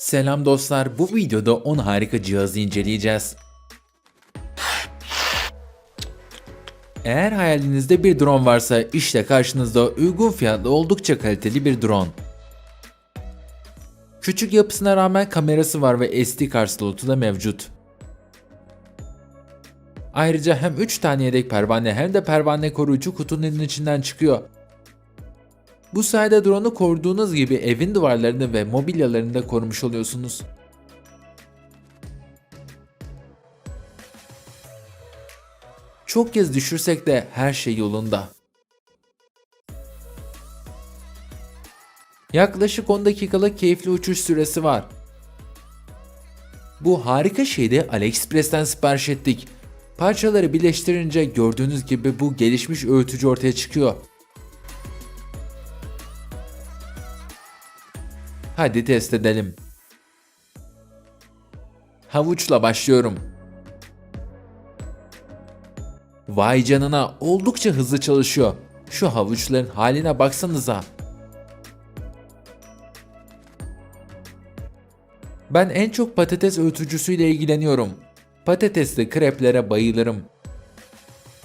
Selam dostlar, bu videoda 10 harika cihazı inceleyeceğiz. Eğer hayalinizde bir drone varsa işte karşınızda uygun fiyatlı oldukça kaliteli bir drone. Küçük yapısına rağmen kamerası var ve SD kart slotu da mevcut. Ayrıca hem 3 tane yedek pervane hem de pervane koruyucu kutunun içinden çıkıyor. Bu sayede drone'u koruduğunuz gibi evin duvarlarını ve mobilyalarını da korumuş oluyorsunuz. Çok kez düşürsek de her şey yolunda. Yaklaşık 10 dakikalık keyifli uçuş süresi var. Bu harika şeyi de AliExpress'ten sipariş ettik. Parçaları birleştirince gördüğünüz gibi bu gelişmiş öğütücü ortaya çıkıyor. Hadi test edelim. Havuçla başlıyorum. Vay canına oldukça hızlı çalışıyor. Şu havuçların haline baksanıza. Ben en çok patates öğütücüsüyle ilgileniyorum. Patatesli kreplere bayılırım.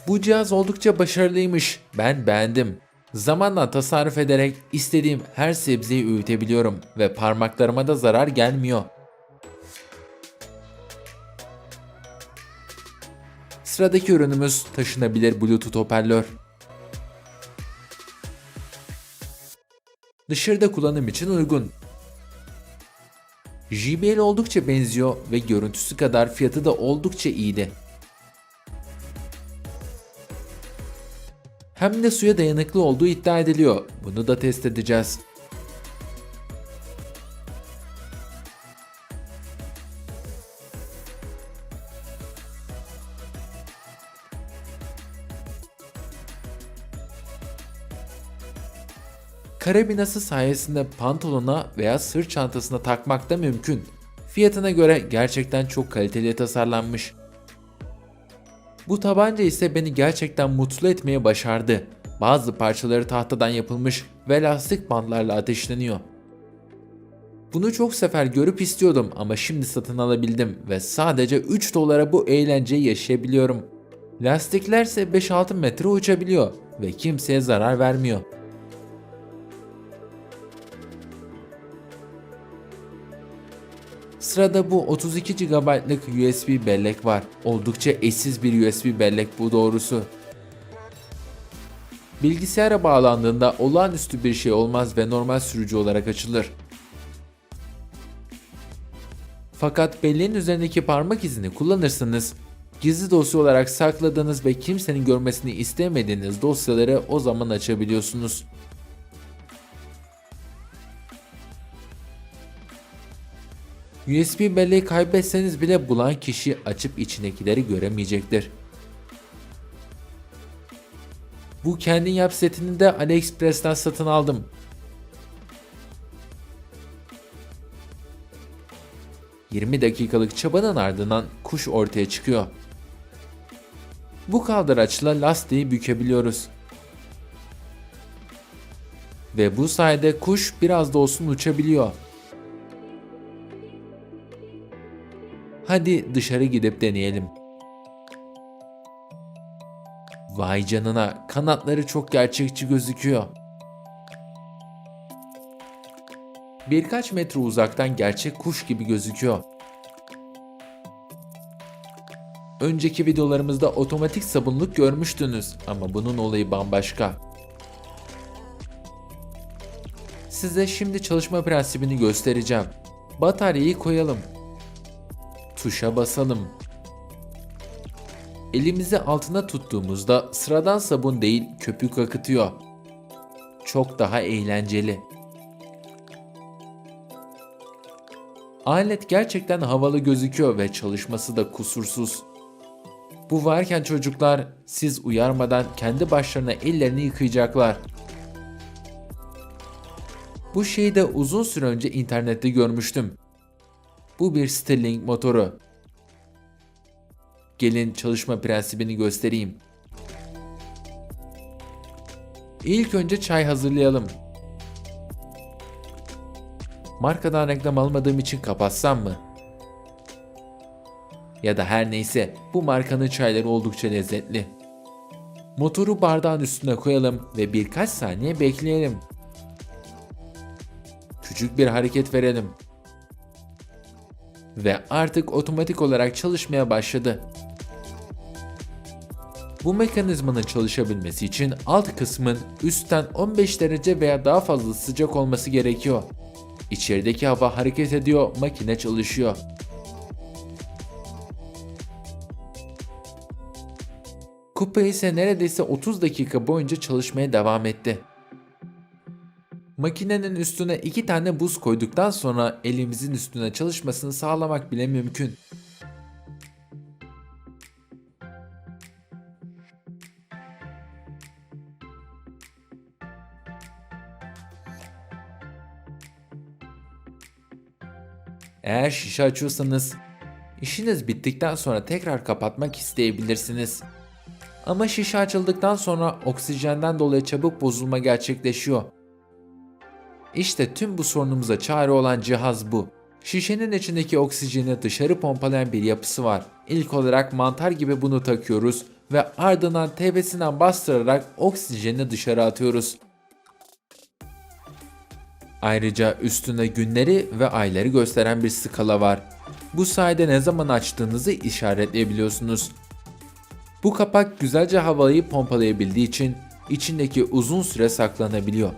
Bu cihaz oldukça başarılıymış. Ben beğendim. Zamanla tasarruf ederek istediğim her sebzeyi öğütebiliyorum ve parmaklarıma da zarar gelmiyor. Sıradaki ürünümüz taşınabilir Bluetooth hoparlör. Dışarıda kullanım için uygun. JBL oldukça benziyor ve görüntüsü kadar fiyatı da oldukça iyiydi. Hem de suya dayanıklı olduğu iddia ediliyor. Bunu da test edeceğiz. Karabinası sayesinde pantolona veya sırt çantasına takmak da mümkün. Fiyatına göre gerçekten çok kaliteli tasarlanmış. Bu tabanca ise beni gerçekten mutlu etmeye başardı. Bazı parçaları tahtadan yapılmış ve lastik bantlarla ateşleniyor. Bunu çok sefer görüp istiyordum ama şimdi satın alabildim ve sadece 3 dolara bu eğlenceyi yaşayabiliyorum. Lastiklerse 5-6 metre uçabiliyor ve kimseye zarar vermiyor. Sırada bu 32 GB'lık USB bellek var. Oldukça eşsiz bir USB bellek bu doğrusu. Bilgisayara bağlandığında olağanüstü bir şey olmaz ve normal sürücü olarak açılır. Fakat belleğin üzerindeki parmak izini kullanırsanız gizli dosya olarak sakladığınız ve kimsenin görmesini istemediğiniz dosyaları o zaman açabiliyorsunuz. USB belleği kaybetseniz bile bulan kişi açıp içindekileri göremeyecektir. Bu kendin yap setini de AliExpress'ten satın aldım. ...20 dakikalık çabanın ardından kuş ortaya çıkıyor. Bu kaldıraçla lastiği bükebiliyoruz. Ve bu sayede kuş biraz da olsun uçabiliyor. Hadi dışarı gidip deneyelim. Vay canına kanatları çok gerçekçi gözüküyor. Birkaç metre uzaktan gerçek kuş gibi gözüküyor. Önceki videolarımızda otomatik sabunluk görmüştünüz ama bunun olayı bambaşka. Size şimdi çalışma prensibini göstereceğim. Bataryayı koyalım tuşa basalım. Elimizi altına tuttuğumuzda sıradan sabun değil köpük akıtıyor. Çok daha eğlenceli. Alet gerçekten havalı gözüküyor ve çalışması da kusursuz. Bu varken çocuklar siz uyarmadan kendi başlarına ellerini yıkayacaklar. Bu şeyi de uzun süre önce internette görmüştüm. Bu bir Stirling motoru. Gelin çalışma prensibini göstereyim. İlk önce çay hazırlayalım. Markadan reklam almadığım için kapatsam mı? Ya da her neyse bu markanın çayları oldukça lezzetli. Motoru bardağın üstüne koyalım ve birkaç saniye bekleyelim. Küçük bir hareket verelim. Ve artık otomatik olarak çalışmaya başladı. Bu mekanizmanın çalışabilmesi için alt kısmın üstten 15 derece veya daha fazla sıcak olması gerekiyor. İçerideki hava hareket ediyor, makine çalışıyor. Kupa ise neredeyse 30 dakika boyunca çalışmaya devam etti. Makinenin üstüne iki tane buz koyduktan sonra elimizin üstüne çalışmasını sağlamak bile mümkün. Eğer şişe açıyorsanız işiniz bittikten sonra tekrar kapatmak isteyebilirsiniz. Ama şişe açıldıktan sonra oksijenden dolayı çabuk bozulma gerçekleşiyor. İşte tüm bu sorunumuza çare olan cihaz bu. Şişenin içindeki oksijeni dışarı pompalayan bir yapısı var. İlk olarak mantar gibi bunu takıyoruz ve ardından tepesinden bastırarak oksijeni dışarı atıyoruz. Ayrıca üstünde günleri ve ayları gösteren bir skala var. Bu sayede ne zaman açtığınızı işaretleyebiliyorsunuz. Bu kapak güzelce havayı pompalayabildiği için içindeki uzun süre saklanabiliyor.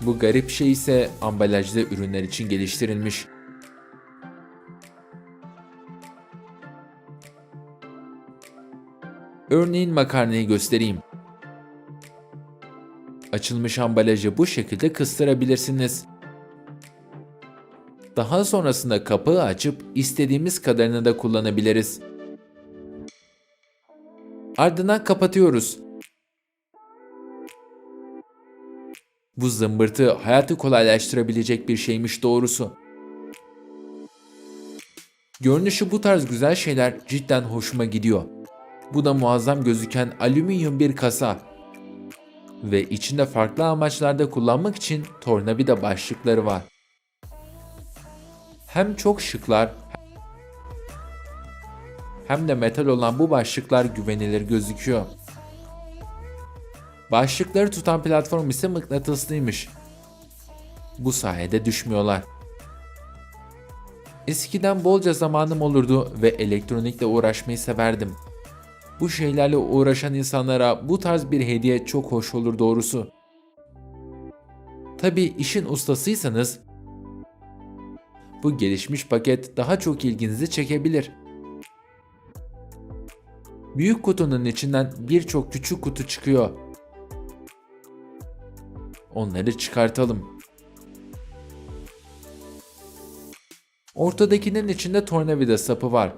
Bu garip şey ise ambalajlı ürünler için geliştirilmiş. Örneğin makarnayı göstereyim. Açılmış ambalajı bu şekilde kıstırabilirsiniz. Daha sonrasında kapağı açıp istediğimiz kadarını da kullanabiliriz. Ardından kapatıyoruz. Bu zımbırtı hayatı kolaylaştırabilecek bir şeymiş doğrusu. Görünüşü bu tarz güzel şeyler cidden hoşuma gidiyor. Bu da muazzam gözüken alüminyum bir kasa. Ve içinde farklı amaçlarda kullanmak için tornavida başlıkları var. Hem çok şıklar hem de metal olan bu başlıklar güvenilir gözüküyor. Başlıkları tutan platform ise mıknatıslıymış. Bu sayede düşmüyorlar. Eskiden bolca zamanım olurdu ve elektronikle uğraşmayı severdim. Bu şeylerle uğraşan insanlara bu tarz bir hediye çok hoş olur doğrusu. Tabi işin ustasıysanız bu gelişmiş paket daha çok ilginizi çekebilir. Büyük kutunun içinden birçok küçük kutu çıkıyor. Onları çıkartalım. Ortadakinin içinde tornavida sapı var.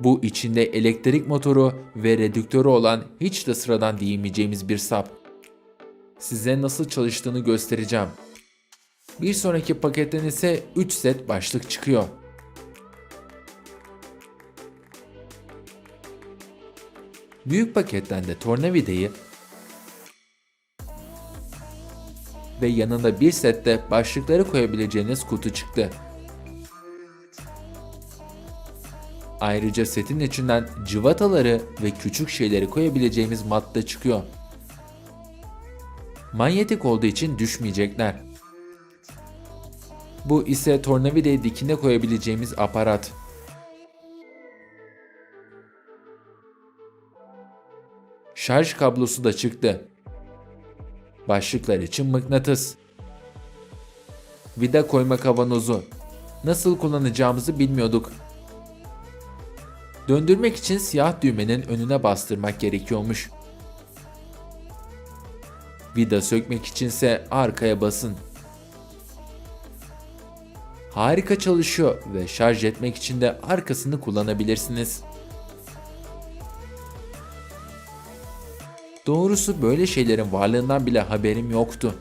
Bu içinde elektrik motoru ve redüktörü olan hiç de sıradan diyemeyeceğimiz bir sap. Size nasıl çalıştığını göstereceğim. Bir sonraki paketten ise 3 set başlık çıkıyor. Büyük paketten de tornavidayı ve yanında bir sette başlıkları koyabileceğiniz kutu çıktı. Ayrıca setin içinden cıvataları ve küçük şeyleri koyabileceğimiz mat da çıkıyor. Manyetik olduğu için düşmeyecekler. Bu ise tornavidayı dikine koyabileceğimiz aparat. Şarj kablosu da çıktı. Başlıklar için mıknatıs. Vida koyma kavanozu. Nasıl kullanacağımızı bilmiyorduk. Döndürmek için siyah düğmenin önüne bastırmak gerekiyormuş. Vida sökmek içinse arkaya basın. Harika çalışıyor ve şarj etmek için de arkasını kullanabilirsiniz. Doğrusu böyle şeylerin varlığından bile haberim yoktu.